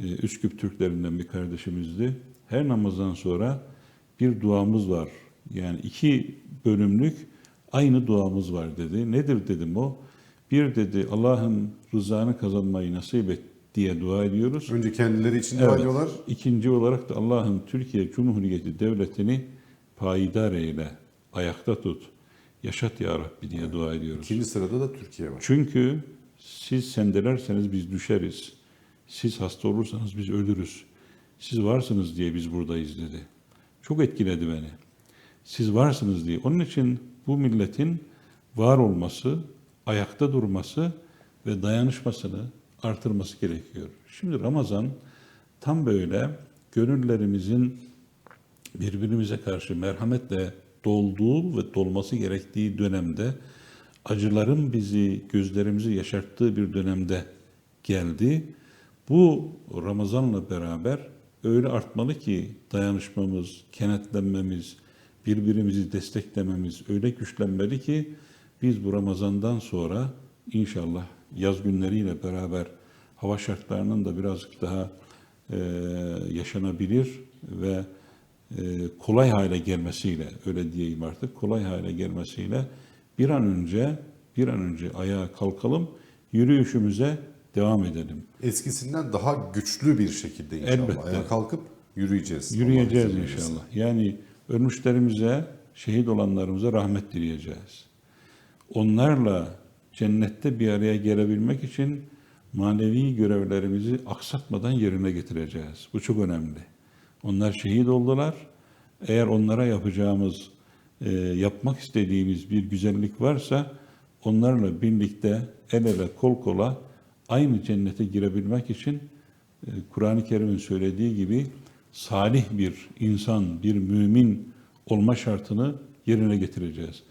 e, Üsküp Türklerinden bir kardeşimizdi. Her namazdan sonra bir duamız var. Yani iki bölümlük aynı duamız var dedi. Nedir dedim o? Bir dedi Allah'ın rızanı kazanmayı nasip et diye dua ediyoruz. Önce kendileri için dua Evet. ediyorlar. İkinci olarak da Allah'ın Türkiye Cumhuriyeti Devleti'ni payidar eyle, ayakta tut, yaşat ya Rabbi diye dua ediyoruz. İkinci sırada da Türkiye var. Çünkü siz sendelerseniz biz düşeriz. Siz hasta olursanız biz ölürüz. Siz varsınız diye biz buradayız dedi. Çok etkiledi beni. Siz varsınız diye. Onun için bu milletin var olması, ayakta durması ve dayanışmasını artırması gerekiyor. Şimdi Ramazan tam böyle gönüllerimizin birbirimize karşı merhametle dolduğu ve dolması gerektiği dönemde acıların bizi, gözlerimizi yaşarttığı bir dönemde geldi. Bu Ramazan'la beraber öyle artmalı ki dayanışmamız, kenetlenmemiz, birbirimizi desteklememiz öyle güçlenmeli ki biz bu Ramazan'dan sonra inşallah yaz günleriyle beraber hava şartlarının da birazcık daha e, yaşanabilir ve e, kolay hale gelmesiyle öyle diyeyim artık kolay hale gelmesiyle bir an önce bir an önce ayağa kalkalım yürüyüşümüze devam edelim. Eskisinden daha güçlü bir şekilde inşallah Elbette. ayağa kalkıp yürüyeceğiz. Yürüyeceğiz inşallah. Yani ölmüşlerimize, şehit olanlarımıza rahmet dileyeceğiz. Onlarla cennette bir araya gelebilmek için manevi görevlerimizi aksatmadan yerine getireceğiz. Bu çok önemli. Onlar şehit oldular. Eğer onlara yapacağımız, e, yapmak istediğimiz bir güzellik varsa onlarla birlikte el ele kol kola aynı cennete girebilmek için e, Kur'an-ı Kerim'in söylediği gibi salih bir insan, bir mümin olma şartını yerine getireceğiz.